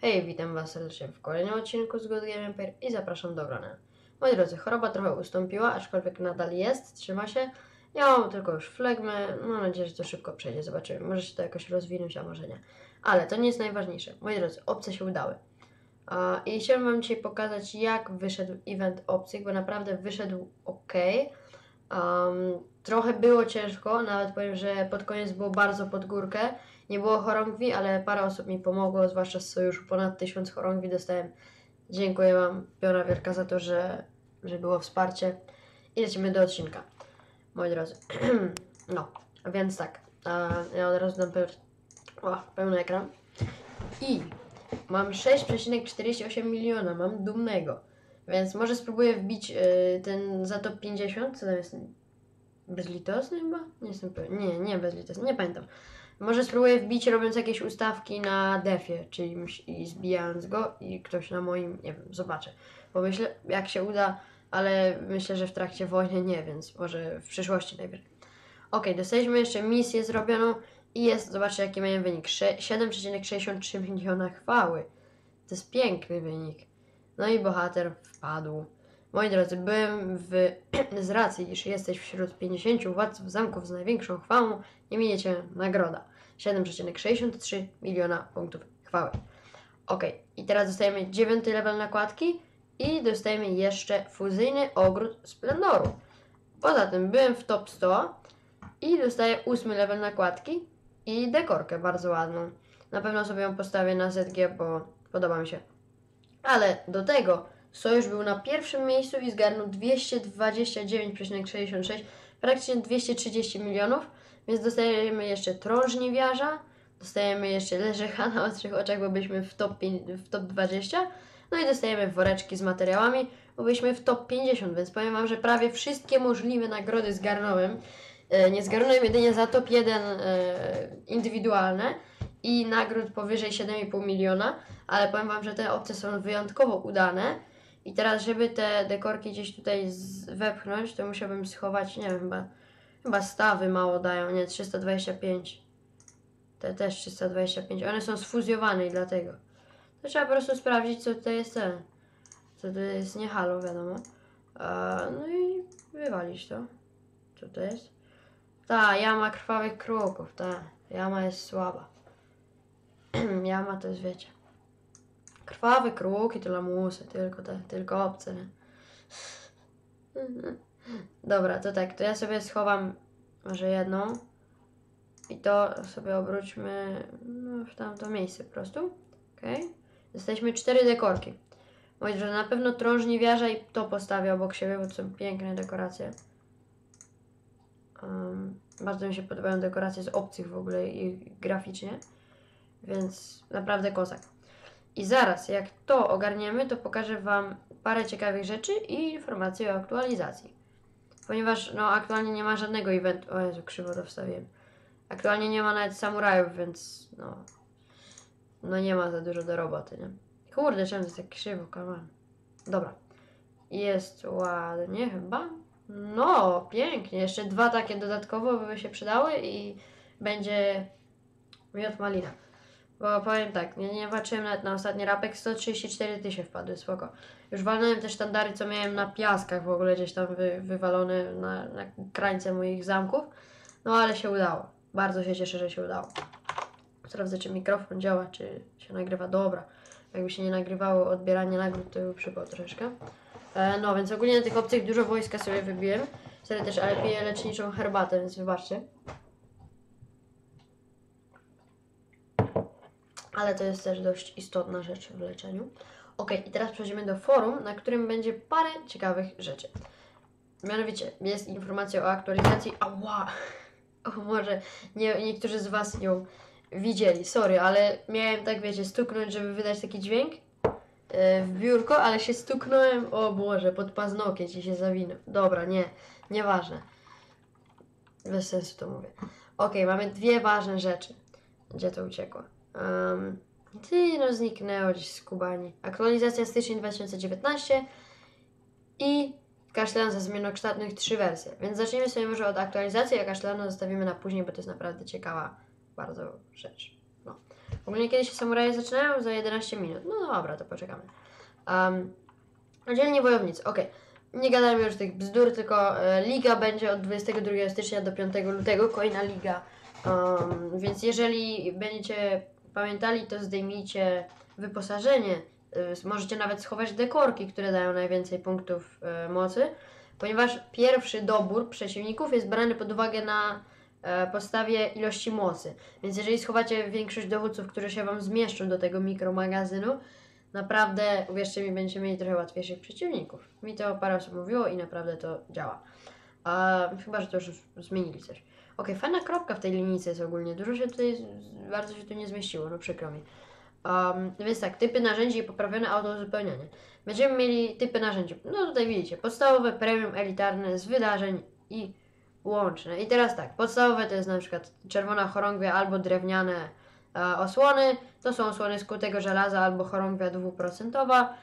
Hej, witam Was serdecznie w kolejnym odcinku z Good Game Empire i zapraszam do oglądania. Moi drodzy, choroba trochę ustąpiła, aczkolwiek nadal jest, trzyma się. Ja mam tylko już flegmę, mam nadzieję, że to szybko przejdzie, zobaczymy. Może się to jakoś rozwinąć, a może nie. Ale to nie jest najważniejsze. Moi drodzy, opcje się udały. I chciałem Wam dzisiaj pokazać, jak wyszedł event opcji, bo naprawdę wyszedł ok. Um, trochę było ciężko, nawet powiem, że pod koniec było bardzo pod górkę. Nie było chorągwi, ale parę osób mi pomogło, zwłaszcza z sojuszu. Ponad tysiąc chorągwi dostałem. Dziękuję Wam, Piora Wielka, za to, że, że było wsparcie. I lecimy do odcinka, moi drodzy. no, więc tak, ja od razu dam peł... o, pełny ekran. I mam 6,48 miliona, mam dumnego. Więc może spróbuję wbić y, ten za top 50, co tam jest? Bezlitosny chyba? Nie jestem pewien. Nie, nie bezlitosny, nie pamiętam. Może spróbuję wbić robiąc jakieś ustawki na defie czyimś i zbijając go i ktoś na moim, nie wiem, zobaczę. Bo myślę, jak się uda, ale myślę, że w trakcie wojny nie, więc może w przyszłości najwyżej. Ok, dostaliśmy jeszcze misję zrobioną i jest, zobaczcie jaki miałem wynik. 7,63 miliona chwały. To jest piękny wynik. No i bohater wpadł. Moi drodzy, byłem w, z racji, iż jesteś wśród 50 władców zamków z największą chwałą, nie miniecie nagroda. 7,63 miliona punktów chwały. Ok, i teraz dostajemy 9 level nakładki i dostajemy jeszcze fuzyjny ogród splendoru. Poza tym byłem w top 100 i dostaję 8 level nakładki i dekorkę bardzo ładną. Na pewno sobie ją postawię na ZG, bo podoba mi się. Ale do tego Sojusz był na pierwszym miejscu i zgarnął 229,66, praktycznie 230 milionów, więc dostajemy jeszcze żniwiarza, dostajemy jeszcze leżecha na ostrych oczach, bo byliśmy w top, w top 20, no i dostajemy woreczki z materiałami, bo byliśmy w top 50, więc powiem Wam, że prawie wszystkie możliwe nagrody zgarnąłem. E, nie zgarnąłem jedynie za top 1 e, indywidualne i nagród powyżej 7,5 miliona, ale powiem Wam, że te opcje są wyjątkowo udane. I teraz, żeby te dekorki gdzieś tutaj wepchnąć, to musiałbym schować, nie wiem, chyba, chyba stawy mało dają, nie, 325. Te też 325. One są sfuzjowane i dlatego. To trzeba po prostu sprawdzić, co to jest ten. Co to jest nie halo, wiadomo. No i wywalić to. Co to jest? Ta, jama krwawych kruków, ta. Jama jest słaba. jama to jest, wiecie. Krwawe kruki to lamusy, tylko te, tylko obce. nie? Dobra, to tak, to ja sobie schowam może jedną i to sobie obróćmy no, w tamto miejsce po prostu. Ok. Jesteśmy cztery dekorki. Moi drodzy, na pewno tron żniwiarza i to postawię obok siebie, bo to są piękne dekoracje. Um, bardzo mi się podobają dekoracje z obcych w ogóle i graficznie. Więc naprawdę kozak. I zaraz, jak to ogarniemy, to pokażę Wam parę ciekawych rzeczy i informacje o aktualizacji. Ponieważ no, aktualnie nie ma żadnego eventu. O Jezu, krzywo to wstawiłem. Aktualnie nie ma nawet samurajów, więc no. No nie ma za dużo do roboty, nie? Kurde, czemu jest tak krzywo, on. Dobra. Jest ładnie chyba. No, pięknie. Jeszcze dwa takie dodatkowo by się przydały i będzie miód malina. Bo powiem tak, nie, nie patrzyłem nawet na ostatni rapek, 134 tysiące wpadły, spoko. Już walnąłem te sztandary, co miałem na piaskach w ogóle gdzieś tam wy, wywalone na, na krańce moich zamków. No ale się udało. Bardzo się cieszę, że się udało. Sprawdzę, czy mikrofon działa, czy się nagrywa. Dobra. Jakby się nie nagrywało odbieranie nagród, to by przypał troszeczkę. E, no, więc ogólnie na tych opcjach dużo wojska sobie wybiłem. Wtedy też, ale piję leczniczą herbatę, więc wybaczcie. Ale to jest też dość istotna rzecz w leczeniu. Ok, i teraz przechodzimy do forum, na którym będzie parę ciekawych rzeczy. Mianowicie jest informacja o aktualizacji. Ała! O, może nie, niektórzy z Was ją widzieli, sorry, ale miałem tak, wiecie, stuknąć, żeby wydać taki dźwięk e, w biurko, ale się stuknąłem, o Boże, pod paznokieć i się zawinął. Dobra, nie, nieważne. Bez sensu to mówię. Ok, mamy dwie ważne rzeczy. Gdzie to uciekło? Um, ty, no zniknęło gdzieś z Kubani. Aktualizacja styczeń 2019 i kasztelan za zmienokształtnych trzy wersje. Więc zacznijmy sobie może od aktualizacji, a kasztelana zostawimy na później, bo to jest naprawdę ciekawa bardzo rzecz. No. Ogólnie kiedy się samuraje zaczynają? Za 11 minut. No dobra, to poczekamy. Um, dzielni wojownicy, okej. Nie gadajmy już tych bzdur, tylko e, liga będzie od 22 stycznia do 5 lutego, kolejna liga. Um, więc jeżeli będziecie pamiętali, to zdejmijcie wyposażenie. Y, możecie nawet schować dekorki, które dają najwięcej punktów y, mocy, ponieważ pierwszy dobór przeciwników jest brany pod uwagę na e, podstawie ilości mocy. Więc jeżeli schowacie większość dowódców, które się Wam zmieszczą do tego mikromagazynu, naprawdę, uwierzcie mi, będziecie mieli trochę łatwiejszych przeciwników. Mi to parę osób mówiło i naprawdę to działa. A, chyba, że to już zmienili coś. Ok, fajna kropka w tej linijce jest ogólnie. Dużo się tutaj, bardzo się tu nie zmieściło, no przykro mi. Um, więc tak, typy narzędzi i poprawione autouzupełnianie. Będziemy mieli typy narzędzi. No tutaj widzicie, podstawowe, premium, elitarne, z wydarzeń i łączne. I teraz tak, podstawowe to jest na przykład czerwona chorągwia albo drewniane e, osłony. To są osłony z kutego żelaza albo chorągwia dwuprocentowa.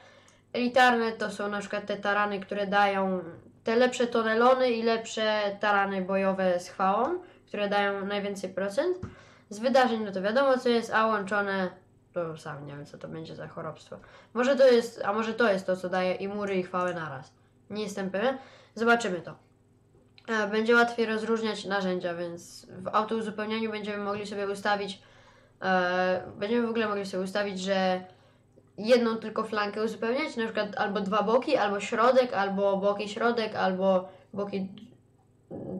Elitarne to są na przykład te tarany, które dają te lepsze tonelony i lepsze tarany bojowe z chwałą, które dają najwięcej procent. Z wydarzeń, no to wiadomo co jest, a łączone, to sam nie wiem co to będzie za chorobstwo. Może to jest, a może to jest to, co daje i mury i chwałę naraz. Nie jestem pewien. Zobaczymy to. E, będzie łatwiej rozróżniać narzędzia, więc w autouzupełnianiu będziemy mogli sobie ustawić, e, będziemy w ogóle mogli sobie ustawić, że jedną tylko flankę uzupełniać, na przykład albo dwa boki, albo środek, albo boki środek, albo boki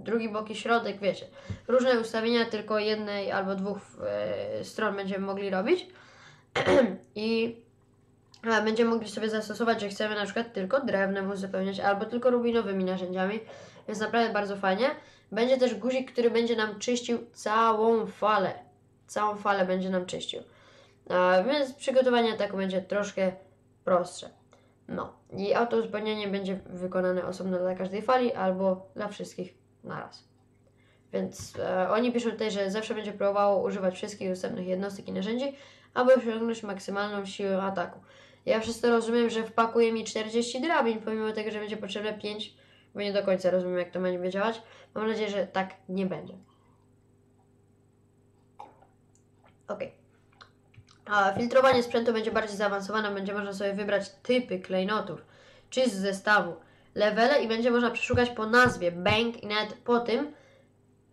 drugi boki środek, wiecie. Różne ustawienia tylko jednej albo dwóch e, stron będziemy mogli robić i a, będziemy mogli sobie zastosować, że chcemy na przykład tylko drewnem uzupełniać albo tylko rubinowymi narzędziami, więc naprawdę bardzo fajnie. Będzie też guzik, który będzie nam czyścił całą falę. Całą falę będzie nam czyścił. Więc przygotowanie ataku będzie troszkę prostsze. No i auto uzupełnienie będzie wykonane osobno dla każdej fali albo dla wszystkich naraz. Więc e, oni piszą tutaj, że zawsze będzie próbowało używać wszystkich dostępnych jednostek i narzędzi, aby osiągnąć maksymalną siłę ataku. Ja przez to rozumiem, że wpakuje mi 40 drabin, pomimo tego, że będzie potrzebne 5, bo nie do końca rozumiem, jak to będzie działać. Mam nadzieję, że tak nie będzie. Ok. A filtrowanie sprzętu będzie bardziej zaawansowane, będzie można sobie wybrać typy klejnotów, czy z zestawu, levele i będzie można przeszukać po nazwie bank i nawet po tym,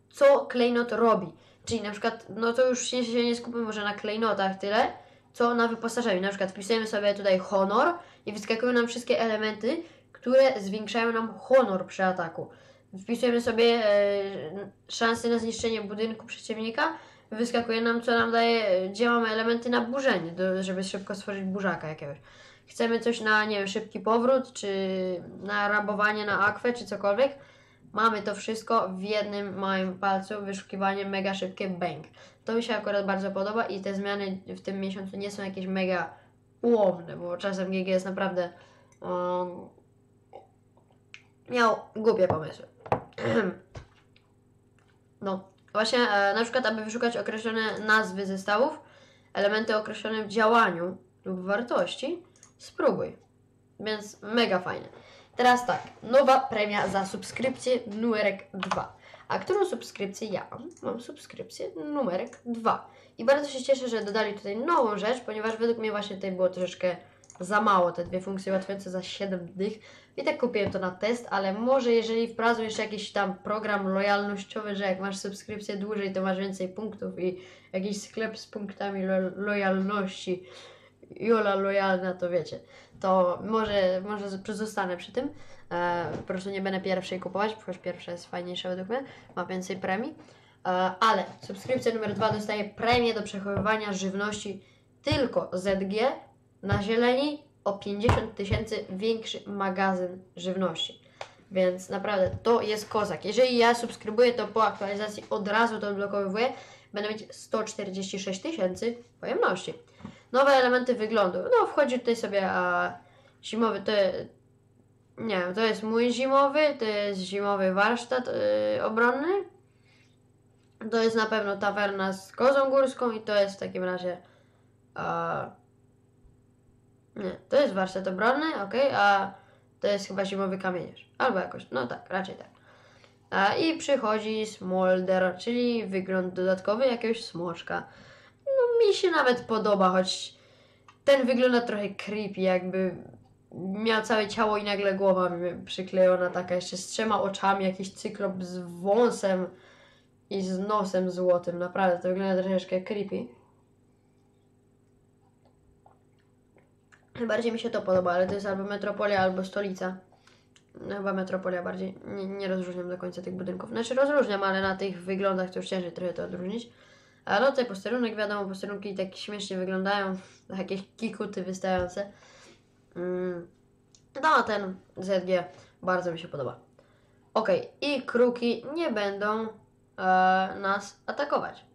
co klejnot robi. Czyli na przykład, no to już się, się nie skupmy może na klejnotach tyle, co na wyposażeniu. Na przykład wpisujemy sobie tutaj honor i wyskakują nam wszystkie elementy, które zwiększają nam honor przy ataku. Wpisujemy sobie e, szanse na zniszczenie budynku przeciwnika, wyskakuje nam, co nam daje, gdzie mamy elementy na burzenie, do, żeby szybko stworzyć burzaka jakiegoś. Chcemy coś na, nie wiem, szybki powrót, czy na rabowanie na akwę, czy cokolwiek. Mamy to wszystko w jednym małym palcu, wyszukiwanie mega szybkie bang. To mi się akurat bardzo podoba i te zmiany w tym miesiącu nie są jakieś mega ułomne, bo czasem GG jest naprawdę um, miał głupie pomysły. no, właśnie e, na przykład, aby wyszukać określone nazwy zestawów, elementy określone w działaniu lub wartości, spróbuj. Więc mega fajne. Teraz tak, nowa premia za subskrypcję numerek 2. A którą subskrypcję ja mam? Mam subskrypcję numerek 2. I bardzo się cieszę, że dodali tutaj nową rzecz, ponieważ według mnie właśnie tutaj było troszeczkę za mało te dwie funkcje ułatwiające za 7 dych. I tak kupiłem to na test, ale może jeżeli wprowadzą jeszcze jakiś tam program lojalnościowy, że jak masz subskrypcję dłużej, to masz więcej punktów i jakiś sklep z punktami lo lojalności, Jola lojalna, to wiecie, to może, może zostanę przy tym. E, po prostu nie będę pierwszej kupować, ponieważ pierwsza jest fajniejsza według mnie, ma więcej premii. E, ale subskrypcja numer dwa dostaje premię do przechowywania żywności tylko ZG na zieleni o 50 tysięcy większy magazyn żywności. Więc naprawdę to jest kozak. Jeżeli ja subskrybuję, to po aktualizacji od razu to odblokowuję. Będę mieć 146 tysięcy pojemności. Nowe elementy wyglądu. No, wchodzi tutaj sobie a, zimowy, to nie wiem, to jest mój zimowy, to jest zimowy warsztat yy, obronny. To jest na pewno tawerna z kozą górską i to jest w takim razie nie, to jest warsztat obronny, ok, a to jest chyba zimowy kamienierz. Albo jakoś, no tak, raczej tak. A, I przychodzi smolder, czyli wygląd dodatkowy jakiegoś smoczka mi się nawet podoba, choć ten wygląda trochę creepy, jakby miał całe ciało i nagle głowa przyklejona taka jeszcze z trzema oczami, jakiś cyklop z wąsem i z nosem złotym. Naprawdę, to wygląda troszeczkę creepy. Bardziej mi się to podoba, ale to jest albo metropolia, albo stolica. No chyba metropolia bardziej. Nie, nie rozróżniam do końca tych budynków. Znaczy rozróżniam, ale na tych wyglądach to już ciężej trochę to odróżnić. A no tutaj posterunek, wiadomo, posterunki tak śmiesznie wyglądają. Jakieś kikuty wystające. Mm. No, ten ZG bardzo mi się podoba. Ok, i kruki nie będą e, nas atakować.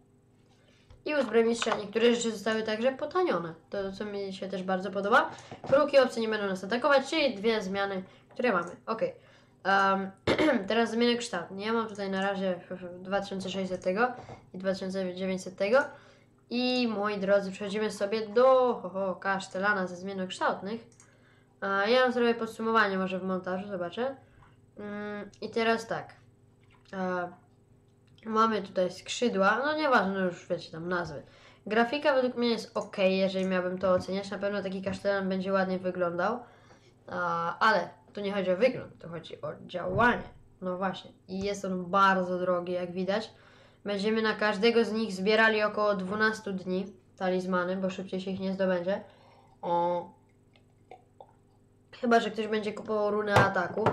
I u zbrojmistrza niektóre rzeczy zostały także potanione. To, co mi się też bardzo podoba. Kruki obce nie będą nas atakować, czyli dwie zmiany, które mamy. Ok. Um, teraz zmiany kształt. Ja mam tutaj na razie 2600 tego i 2900 tego. I moi drodzy, przechodzimy sobie do ho, ho, kasztelana ze zmian kształtnych. E, ja zrobię podsumowanie może w montażu, zobaczę. Mm, I teraz tak. E, mamy tutaj skrzydła, no nieważne, no już wiecie tam nazwy. Grafika według mnie jest ok, jeżeli miałbym to oceniać. Na pewno taki kasztelan będzie ładnie wyglądał. E, ale tu nie chodzi o wygląd, to chodzi o działanie. No właśnie. I jest on bardzo drogi, jak widać. Będziemy na każdego z nich zbierali około 12 dni talizmany, bo szybciej się ich nie zdobędzie. O, Chyba, że ktoś będzie kupował runę ataku.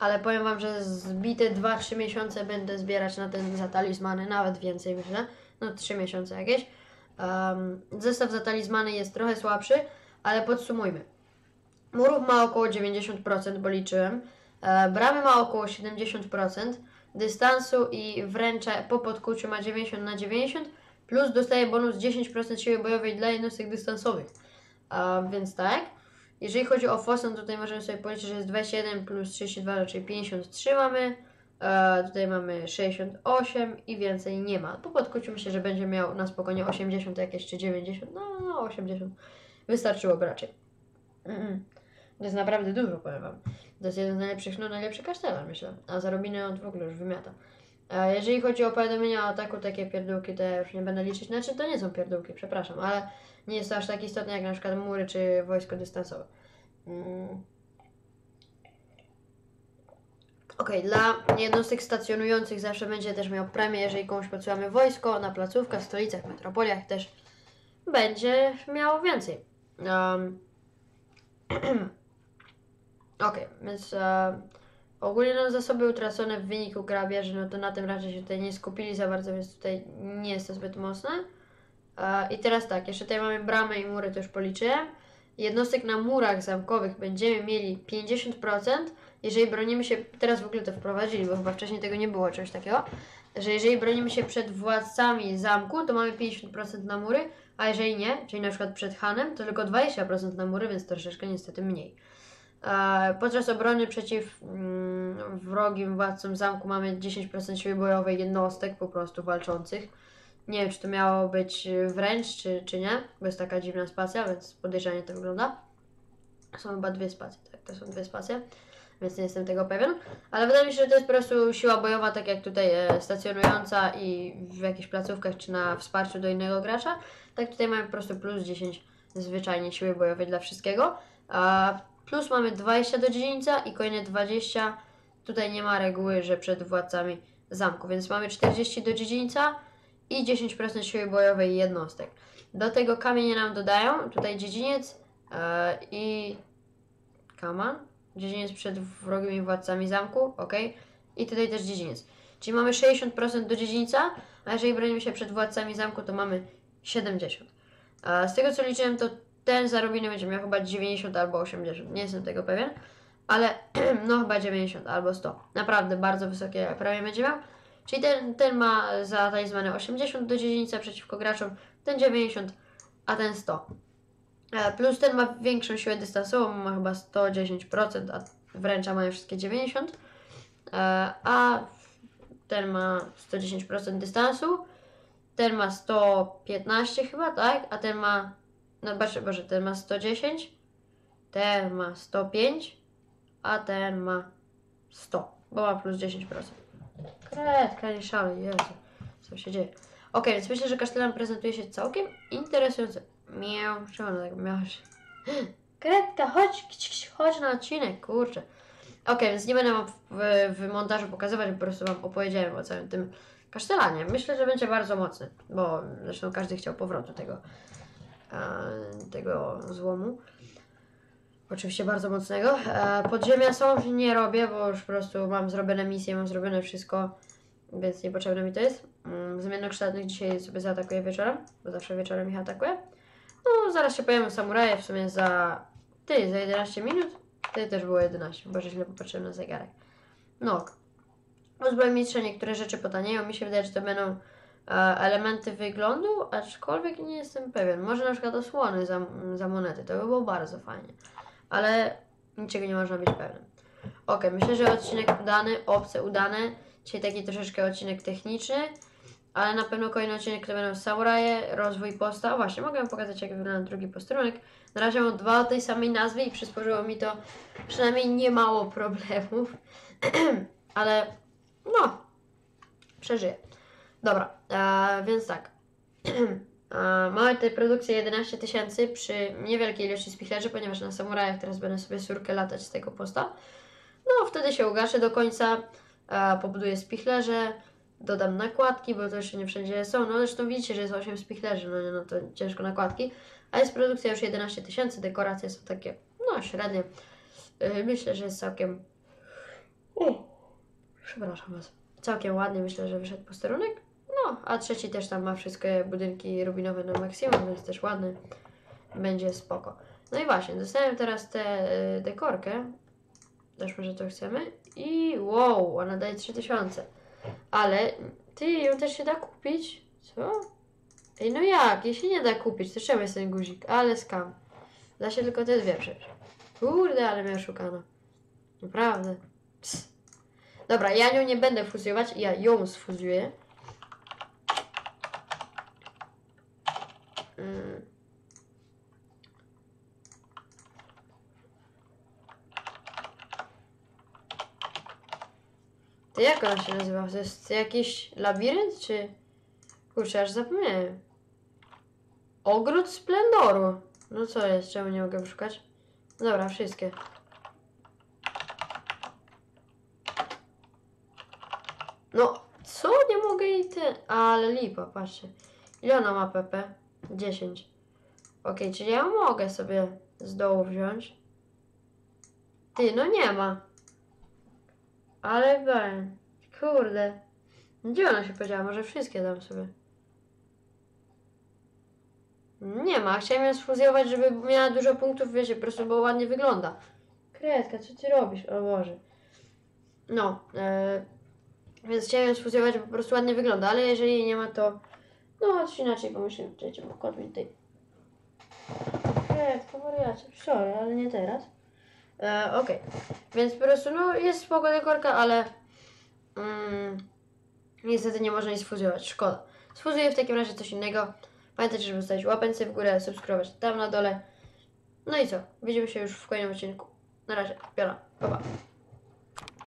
Ale powiem Wam, że zbite 2-3 miesiące będę zbierać na ten za talizmany, nawet więcej myślę. No 3 miesiące jakieś. Um, zestaw za talizmany jest trochę słabszy, ale podsumujmy. Murów ma około 90%, bo liczyłem. E, bramy ma około 70%. Dystansu i wręcza po podkuciu ma 90 na 90. Plus dostaje bonus 10% siły bojowej dla jednostek dystansowych. E, więc tak. Jeżeli chodzi o Foson, tutaj możemy sobie policzyć, że jest 27 plus 32, czyli 53 mamy. E, tutaj mamy 68 i więcej nie ma. Po podkuciu myślę, że będzie miał na spokojnie 80 jakieś czy 90. No, no 80. Wystarczyłoby raczej. Mm -mm. To jest naprawdę dużo, powiem Wam. To jest jeden z najlepszych, no najlepszy kasztelan, myślę. A zarobiny on w ogóle już wymiata. E, jeżeli chodzi o powiadomienia o ataku, takie pierdółki, to ja już nie będę liczyć. Znaczy, to nie są pierdółki, przepraszam, ale nie jest to aż tak istotne jak na przykład mury czy wojsko dystansowe. Mm. Ok, dla jednostek stacjonujących zawsze będzie też miał premię, jeżeli komuś podsyłamy wojsko na placówkach, stolicach, metropoliach też będzie miał więcej. Um. ok, więc ogólnie no, zasoby utracone w wyniku grabieży, no to na tym raczej się tutaj nie skupili za bardzo, więc tutaj nie jest to zbyt mocne. Uh, I teraz tak, jeszcze tutaj mamy bramy i mury, to już policzyłem jednostek na murach zamkowych będziemy mieli 50%, jeżeli bronimy się, teraz w ogóle to wprowadzili, bo chyba wcześniej tego nie było, czegoś takiego, że jeżeli bronimy się przed władcami zamku, to mamy 50% na mury, a jeżeli nie, czyli na przykład przed Hanem, to tylko 20% na mury, więc troszeczkę niestety mniej. Podczas obrony przeciw mm, wrogim władcom zamku mamy 10% siły bojowej jednostek po prostu walczących nie wiem, czy to miało być wręcz, czy, czy nie, bo jest taka dziwna spacja, więc podejrzanie to wygląda. Są chyba dwie spacje, tak, to są dwie spacje, więc nie jestem tego pewien. Ale wydaje mi się, że to jest po prostu siła bojowa, tak jak tutaj e, stacjonująca i w jakichś placówkach, czy na wsparciu do innego gracza. Tak tutaj mamy po prostu plus 10 zwyczajnie siły bojowej dla wszystkiego. A plus mamy 20 do dziedzińca i kolejne 20. Tutaj nie ma reguły, że przed władcami zamku, więc mamy 40 do dziedzińca i 10% siły bojowej jednostek. Do tego kamienie nam dodają, tutaj dziedziniec yy, i kaman, dziedziniec przed wrogimi władcami zamku, ok, i tutaj też dziedziniec. Czyli mamy 60% do dziedzińca, a jeżeli bronimy się przed władcami zamku, to mamy 70. E, z tego co liczyłem, to ten zarobiny będzie miał chyba 90 albo 80, nie jestem tego pewien, ale no chyba 90 albo 100. Naprawdę bardzo wysokie prawie będzie miał. Czyli ten, ten ma za talizmany 80 do dziedzińca przeciwko graczom, ten 90, a ten 100. E, plus ten ma większą siłę dystansową, ma chyba 110%, a wręcza mają wszystkie 90%. E, a ten ma 110% dystansu, ten ma 115 chyba, tak? A ten ma, no boże, boże, ten ma 110, ten ma 105, a ten ma 100, bo ma plus 10%. Kredka, nie szalej, Jezu, co się dzieje. Okej, więc myślę, że kasztelan prezentuje się całkiem interesująco. Miał, czemu ona tak miałaś? Kredka, chodź, chodź na odcinek, kurczę. Okej, więc nie będę wam w, w, w montażu pokazywać, po prostu wam opowiedziałem o całym tym kasztelanie. Myślę, że będzie bardzo mocny, bo zresztą każdy chciał powrotu tego, tego złomu. Oczywiście bardzo mocnego. E, podziemia są, nie robię, bo już po prostu mam zrobione misje, mam zrobione wszystko, więc niepotrzebne mi to jest. Mm, Zmiennokształtnych dzisiaj sobie zaatakuję wieczorem, bo zawsze wieczorem ich atakuję. No, zaraz się pojawią samuraje, w sumie za... Ty, za 11 minut? Ty też było 11, bo źle popatrzyłem na zegarek. No. ok. Uzbroj mistrza niektóre rzeczy potanieją. Mi się wydaje, że to będą e, elementy wyglądu, aczkolwiek nie jestem pewien. Może na przykład osłony za, za monety, to by było bardzo fajnie. Ale niczego nie można być pewnym. Ok, myślę, że odcinek udany, opcje udane. Dzisiaj taki troszeczkę odcinek techniczny, ale na pewno kolejny odcinek to będą samuraje, rozwój postaw. Właśnie, mogę wam pokazać jak wygląda drugi posterunek. Na razie mam dwa o tej samej nazwy i przysporzyło mi to przynajmniej niemało problemów. ale no, przeżyję. Dobra, e, więc tak. E, Mamy tutaj produkcję 11 tysięcy przy niewielkiej ilości spichlerzy, ponieważ na samurajach teraz będę sobie surkę latać z tego posta. No, wtedy się ugaszę do końca, e, pobuduję spichlerze, dodam nakładki, bo to jeszcze nie wszędzie są. No zresztą widzicie, że jest 8 spichlerzy, no nie, no to ciężko nakładki. A jest produkcja już 11 tysięcy, dekoracje są takie, no średnie. E, Myślę, że jest całkiem... O, przepraszam Was. Całkiem ładnie myślę, że wyszedł posterunek. A trzeci też tam ma wszystkie budynki rubinowe na maksimum, więc też ładny. Będzie spoko. No i właśnie, dostałem teraz tę y, dekorkę. Też może to chcemy. I wow, ona daje 3000. Ale ty, ją też się da kupić? Co? Ej, no jak? Jej się nie da kupić, to czemu jest ten guzik? Ale skam. Da się tylko te dwie przecież. Kurde, ale mnie oszukano. Naprawdę. Dobra, ja nią nie będę fuzjować, ja ją sfuzjuję. Mm. To jak ona się nazywa? To jest jakiś labirynt, czy... Kurczę, aż zapomniałem. Ogród Splendoru. No co jest? Czemu nie mogę szukać? Dobra, wszystkie. No, co? Nie mogę jej ten... Ale lipa, patrzcie. Ile ona ma PP? 10. Okej, czyli ja mogę sobie z dołu wziąć. Ty, no nie ma. Ale ben. Kurde. Gdzie ona się podziała? Może wszystkie dam sobie. Nie ma. Chciałem ją sfuzjować, żeby miała dużo punktów, wiecie, po prostu, bo ładnie wygląda. Kredka, co ty robisz? O Boże. No, e, więc chciałem ją sfuzjować, bo po prostu ładnie wygląda, ale jeżeli jej nie ma, to no, coś inaczej. Czekajcie, bo kot mi tutaj... Kredka, wariacie. Sorry, ale nie teraz. E, Okej, więc po prostu, no, jest spoko dekorka, ale mm, niestety nie można jej sfuzjować. Szkoda. Sfuzuję w takim razie coś innego. Pamiętajcie, żeby zostawić łapęce w górę, subskrybować tam na dole. No i co? Widzimy się już w kolejnym odcinku. Na razie. Piona. Pa, pa.